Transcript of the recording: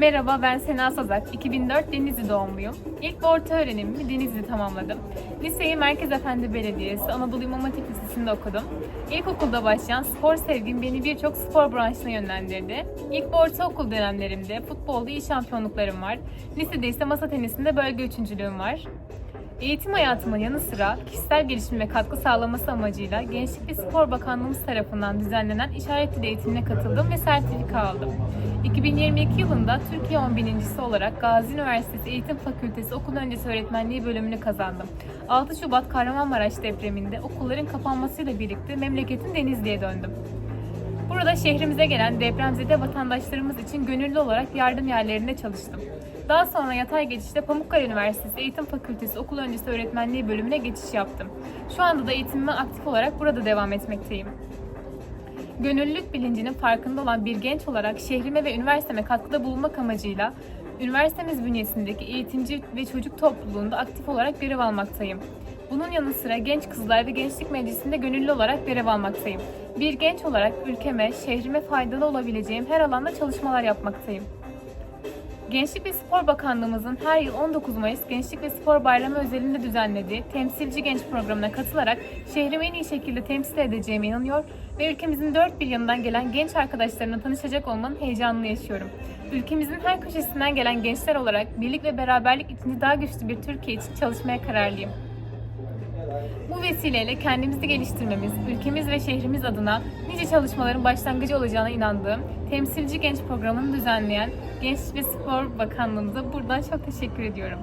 Merhaba ben Sena Sazak. 2004 Denizli doğumluyum. İlk ve orta öğrenimimi Denizli tamamladım. Liseyi Merkez Efendi Belediyesi Anadolu İmam Hatip Lisesi'nde okudum. İlkokulda başlayan spor sevgim beni birçok spor branşına yönlendirdi. İlk ve ortaokul dönemlerimde futbolda iyi şampiyonluklarım var. Lisede ise masa tenisinde bölge üçüncülüğüm var. Eğitim hayatımın yanı sıra kişisel gelişime katkı sağlaması amacıyla Gençlik ve Spor Bakanlığımız tarafından düzenlenen işaret dili eğitimine katıldım ve sertifika aldım. 2022 yılında Türkiye 10 birincisi olarak Gazi Üniversitesi Eğitim Fakültesi Okul Öncesi Öğretmenliği bölümünü kazandım. 6 Şubat Kahramanmaraş depreminde okulların kapanmasıyla birlikte memleketin Denizli'ye döndüm. Burada şehrimize gelen depremzede vatandaşlarımız için gönüllü olarak yardım yerlerinde çalıştım. Daha sonra yatay geçişte Pamukkale Üniversitesi Eğitim Fakültesi Okul Öncesi Öğretmenliği bölümüne geçiş yaptım. Şu anda da eğitimime aktif olarak burada devam etmekteyim. Gönüllülük bilincinin farkında olan bir genç olarak şehrime ve üniversiteme katkıda bulunmak amacıyla üniversitemiz bünyesindeki eğitimci ve çocuk topluluğunda aktif olarak görev almaktayım. Bunun yanı sıra Genç Kızlar ve Gençlik Meclisi'nde gönüllü olarak görev almaktayım. Bir genç olarak ülkeme, şehrime faydalı olabileceğim her alanda çalışmalar yapmaktayım. Gençlik ve Spor Bakanlığımızın her yıl 19 Mayıs Gençlik ve Spor Bayramı özelinde düzenlediği Temsilci Genç programına katılarak şehrimi en iyi şekilde temsil edeceğime inanıyor ve ülkemizin dört bir yanından gelen genç arkadaşlarımla tanışacak olmanın heyecanını yaşıyorum. Ülkemizin her köşesinden gelen gençler olarak birlik ve beraberlik içinde daha güçlü bir Türkiye için çalışmaya kararlıyım. Bu vesileyle kendimizi geliştirmemiz, ülkemiz ve şehrimiz adına nice çalışmaların başlangıcı olacağına inandığım Temsilci Genç programını düzenleyen Gençlik ve Spor Bakanlığımıza buradan çok teşekkür ediyorum.